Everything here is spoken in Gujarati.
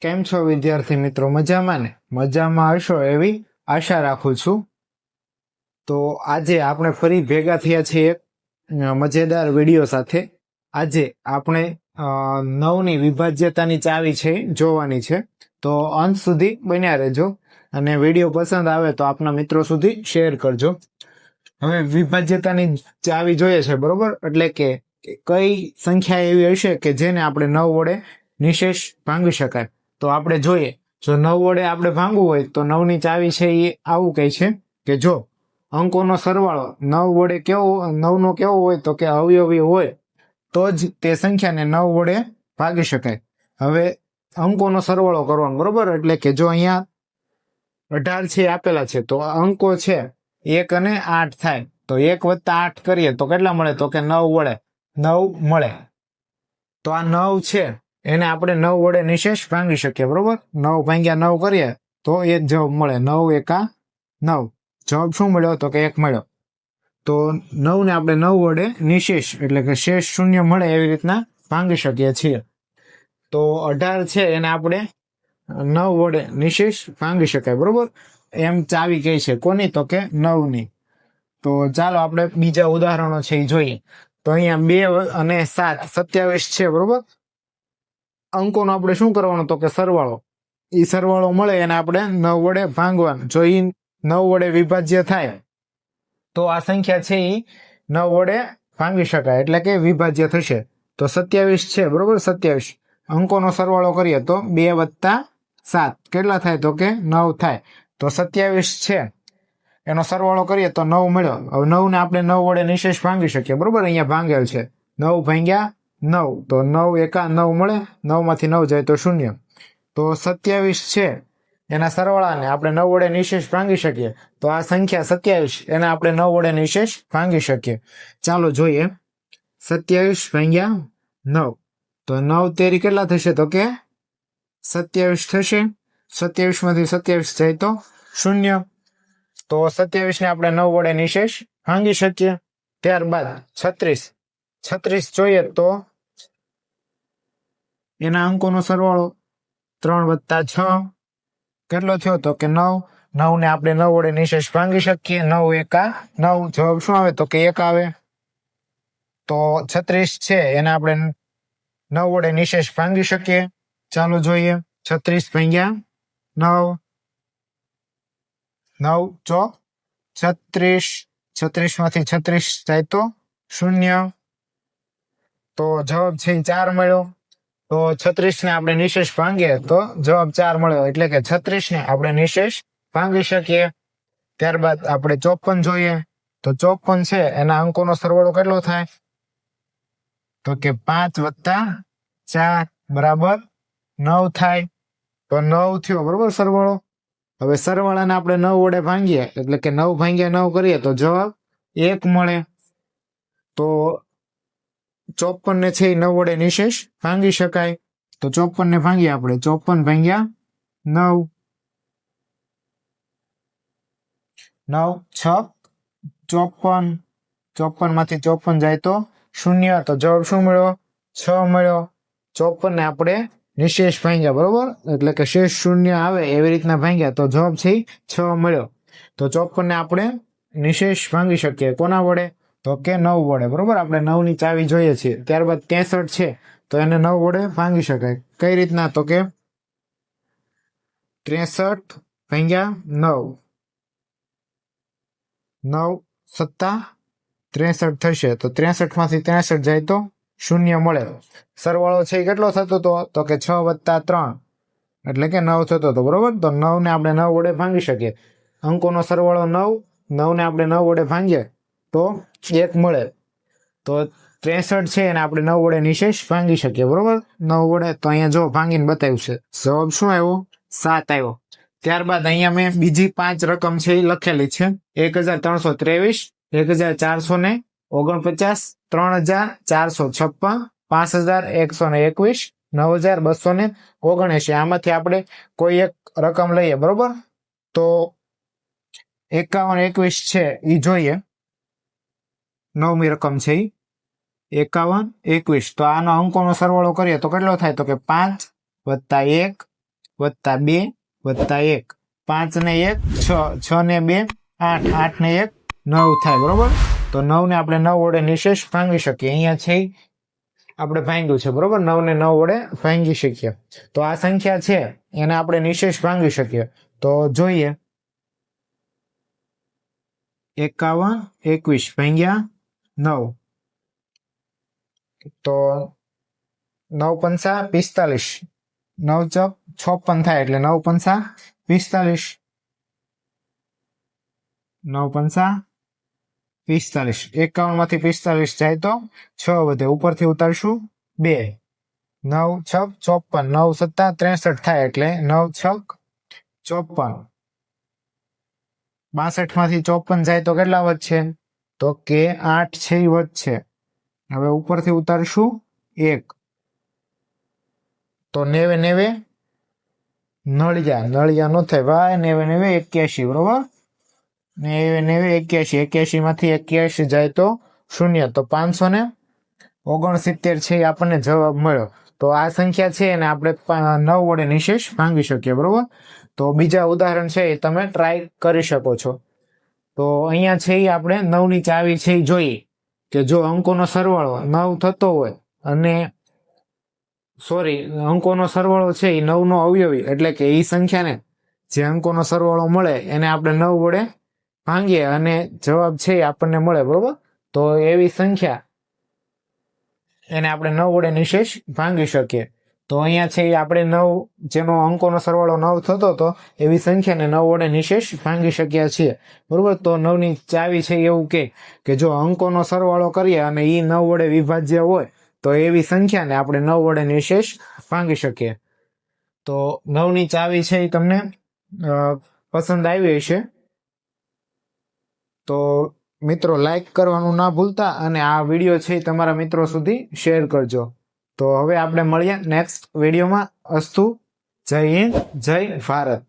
કેમ છો વિદ્યાર્થી મિત્રો? મજામાં ને? મજામાં હશો એવી? આશા રાખું છું. તો આજે આપણે ફરી ભેગા થયા છીએ મજેદાર વીડિયો સાથે. આજે આપણે નવની વિભાજ્યતાની ચાવી છે, જોવાની છે. તો અંત સુધી બન્યા રહેજો. અને વીડિયો પસંદ આવે તો આપના મિત્રો સુધી શેર કરજો. હવે વિભાજ્યતાની ચાવી જોઈએ છે, બરોબર? એટલે કે કઈ સંખ્યા એવી હશે કે જેને આપણે નવ વડે નિશેષ ભાંગી શકાય? તો આપણે જોઈએ, જો નવ વડે આપણે ભાંગવું હોય, તો નવની ચાવી છે એ આવું કહે છે કે જો અંકોનો સરવાળો નવ વડે કેવો, નવનો કેવો હોય, તો કે અવયવી હોય, તો જ તે સંખ્યાને નવ વડે ભાગી શકાય. હવે અંકોનો સરવાળો કરવાનો, બરોબર? એટલે કે જો અહીંયા અઢાર છે આપેલા છે, તો અંકો છે એક અને આઠ થાય. તો એક વત્તા આઠ કરીએ તો કેટલા મળે? તો કે નવ વડે. નવ મળે. તો આ નવ છે. એને આપણે નવ વડે નિશેષ ભાંગી શકીએ, બરોબર? નવ ભાંગ્યા નવ કરીએ તો એ જવાબ મળે. નવ એકા નવ. જવાબ શું મળ્યો? તો કે એક મળ્યો. તો નવને આપણે નવ વડે નિશેષ એટલે કે શેષ શૂન્ય મળે એવી રીતના ભાંગી શકીએ છીએ. તો અઢાર છે, એને આપણે નવ વડે નિશેષ ભાંગી શકાય, બરોબર? એમ ચાવી કહે છે, કોની તો કે નવની. તો ચાલો આપણે બીજા ઉદાહરણો છે એ જોઈએ. તો અહીંયા બે અને સાત, સત્યાવીસ છે, બરોબર? અંકોનો આપણે શું કરવાનું તો કે સરવાળો. એ સરવાળો મળે એને આપણે નવ વડે ભાંગવાનું. જો એ નવ વડે વિભાજ્ય થાય, તો આ સંખ્યા છે એ નવ વડે ભાંગી શકાય, એટલે કે વિભાજ્ય થશે. તો સત્યાવીસ છે, બરોબર? સત્યાવીસ. અંકોનો સરવાળો કરીએ તો બે વત્તા સાત. કેટલા થાય તો કે નવ થાય? તો સત્યાવીસ છે. એનો સરવાળો કરીએ તો નવ મળ્યો. હવે નવને આપણે નવ વડે નિશેષ ભાંગી શકીએ. બરોબર? અહીંયા ભાંગેલ છે. નવ ભાંગ્યા નવ. તો નવ એકા નવ મળે. નવમાંથી નવ જાય તો શૂન્ય. તો સત્યાવીસ છે. એના સરવાળાને આપણે નવ વડે નિશેષ ભાંગી શકીએ. તો આ સંખ્યા સત્યાવીસ. એને આપણે નવ વડે નિશેષ ભાંગી શકીએ. ચાલો જોઈએ. સત્યાવીસ ભાંગ્યા નવ. તો નવ તેરી કેટલા થશે? તો કે સત્યાવીસ થશે. સત્યાવીસમાંથી સત્યાવીસ જાય તો શૂન્ય. તો સત્યાવીસ ને આપણે નવ વડે નિશેષ ભાંગી શકીએ. ત્યારબાદ છત્રીસ. છત્રીસ જોઈએ તો એના અંકોનો સરવાળો ત્રણ વત્તા છ. કેટલો થયો તો કે નવ? નવ ને આપણે નવ વડે નિશેષ ભાંગી શકીએ. નવ એકા નવ. જવાબ શું આવે તો કે એક આવે. તો છત્રીસ છે, એને આપણે નવ વડે નિશેષ ભાંગી શકીએ. ચાલો જોઈએ. છત્રીસ ભાંગ્યા નવ નવ, ચો, છત્રીસ છત્રીસમાંથી છત્રીસ જાય તો શૂન્ય. તો જવાબ છે ચાર મળ્યો. તો છત્રીસ ને આપણે નિશેષ ભાંગીએ તો જવાબ ચાર મળ્યો. એટલે કે છત્રીસ ને આપણે નિશેષ ભાંગી શકીએ. ત્યારબાદ આપણે ચોપન જોઈએ. તો ચોપન છે, એના અંકોનો સરવાળો કેટલો થાય? તો કે પાંચ વત્તા ચાર બરાબર નવ થાય. તો નવ થયો, બરોબર સરવાળો? હવે સરવાળાને આપણે નવ વડે ભાંગીએ, એટલે કે નવ ભાંગ્યા નવ કરીએ તો જવાબ એક મળે. તો ચોપન ને છે એ નવ વડે નિશેષ ભાંગી શકાય. તો ચોપન ને ભાંગીએ આપણે, ચોપન ભાંગ્યા નવ. નવ, છ, ચોપન. ચોપનમાંથી ચોપન જાય તો શૂન્ય, તો જવાબ શું મળ્યો? છ મળ્યો. ચોપન ને આપણે નિશેષ ભાંગ્યા, બરોબર? એટલે કે શેષ શૂન્ય આવે એવી રીતના ભાંગ્યા, તો જવાબ છે છ મળ્યો. તો ચોપન ને આપણે નિશેષ ભાંગી શકીએ. કોના વડે? તો કે નવ વડે, બરોબર? આપણે નવની ચાવી જોઈએ છીએ ત્યારબાદ ત્રેસઠ છે, તો એને નવ વડે ભાંગી શકાય. કઈ રીતના? તો કે ત્રેસઠ ભાંગ્યા નવ. નવ સત્તા ત્રેસઠ થશે. તો ત્રેસઠમાંથી ત્રેસઠ જાય તો શૂન્ય મળે. સરવાળો છે એ કેટલો થતો હતો તો કે છ વત્તા ત્રણ. એટલે કે નવ થતો હતો બરોબર? તો નવને આપણે નવ વડે ભાંગી શકીએ. અંકોનો સરવાળો નવ, નવને આપણે નવ વડે ભાંગીએ તો એક મળે. તો ત્રેસઠ છે એને આપણે નવ વડે નિશેષ ભાંગી શકીએ, બરોબર? નવ વડે તો અહીંયા જો ભાંગીને બતાવ્યું છે. જવાબ શું આવ્યો? સાત આવ્યો. ત્યારબાદ અહીંયા મેં બીજી પાંચ રકમ છે એ લખેલી છે. એક હજાર ત્રણસો ત્રેવીસ, એક હજાર ચારસો ને ઓગણપચાસ, ત્રણ હજાર, ચારસો છપ્પન, પાંચ હજાર એકસો ને એકવીસ, નવ હજાર બસો ને ઓગણએસી આમાંથી આપણે કોઈ એક રકમ લઈએ, બરોબર? તો એકાવન એકવીસ છે એ જોઈએ. નવમી રકમ છે એ એકાવન એકવીસ. તો આનો અંકોનો સરવાળો કરીએ તો કેટલો થાય? તો કે પાંચ વત્તા એક વત્તા બે વત્તા એક. પાંચ ને એક, છ. છ ને બે, આઠ. આઠ ને એક, નવ થાય, બરોબર? તો નવ ને આપણે નવ વડે નિશેષ ભાંગી શકીએ. અહીંયા છે આપણે ભાંગ્યું છે, બરોબર? નવ ને નવ વડે ભાંગી શકીએ. તો આ સંખ્યા છે, એને આપણે નિશેષ ભાંગી શકીએ. તો જોઈએ. એકાવન, એકવીસ, ભાંગ્યા નવ. તો નવ પંચા પિસ્તાલીસ. નવ ચોક છપ્પન થાય એટલે નવ પંચા પિસ્તાલીસ. નવ પંચા પિસ્તાલીસ. એકાવનમાંથી પિસ્તાલીસ જાય તો છ વધે. ઉપરથી ઉતારશું બે. નવ છક ચોપન. નવ સત્તા ત્રેસઠ થાય એટલે નવ છક ચોપન. બાસઠમાંથી ચોપન જાય તો કેટલા વધશે? તો કે આઠ છે એ વધશે. હવે ઉપરથી ઉતારશું એક. તો નેવે નેવે નળિયા. નળિયા નો થાય. ભાઈ નેવે નેવે એક્યાસી બરોબર? નેવે નેવે એક્યાસી એક્યાસી માંથી એક્યાસી જાય તો શૂન્ય. તો પાંચસો ને ઓગણસિત્તેર છે એ આપણને જવાબ મળ્યો. તો આ સંખ્યા છે એને આપણે નવ વડે નિશેષ ભાંગી શકીએ, બરોબર? તો બીજા ઉદાહરણ છે એ તમે ટ્રાય કરી શકો છો. તો અહીંયા છે એ આપણે નવની ચાવી છે એ જોઈએ કે જો અંકોનો સરવાળો નવ થતો હોય અને સોરી, અંકોનો સરવાળો છે એ નવનો અવયવી એટલે કે એ સંખ્યાને જે અંકોનો સરવાળો મળે એને આપણે નવ વડે ભાંગીએ અને જવાબ છે એ આપણને મળે, બરોબર? તો એવી સંખ્યા એને આપણે નવ વડે નિશેષ ભાંગી શકીએ. તો અહીંયા છે આપણે નવ, જેનો અંકોનો સરવાળો નવ થતો હતો એવી સંખ્યાને નવ વડે નિશેષ ભાંગી શક્યા છીએ. બરોબર? તો નવની ચાવી છે એવું કે કે જો અંકોનો સરવાળો કરીએ અને એ નવ વડે વિભાજ્ય હોય, તો એવી સંખ્યાને આપણે નવ વડે નિશેષ ભાંગી શકીએ. તો નવની ચાવી છે એ તમને પસંદ આવી હશે. તો મિત્રો લાઈક કરવાનું ના ભૂલતા અને આ વીડિયો છે એ તમારા મિત્રો સુધી શેર કરજો. તો હવે આપણે મળીએ નેક્સ્ટ વિડીયોમાં અસ્તુ, જય હિન્દ, જય ભારત.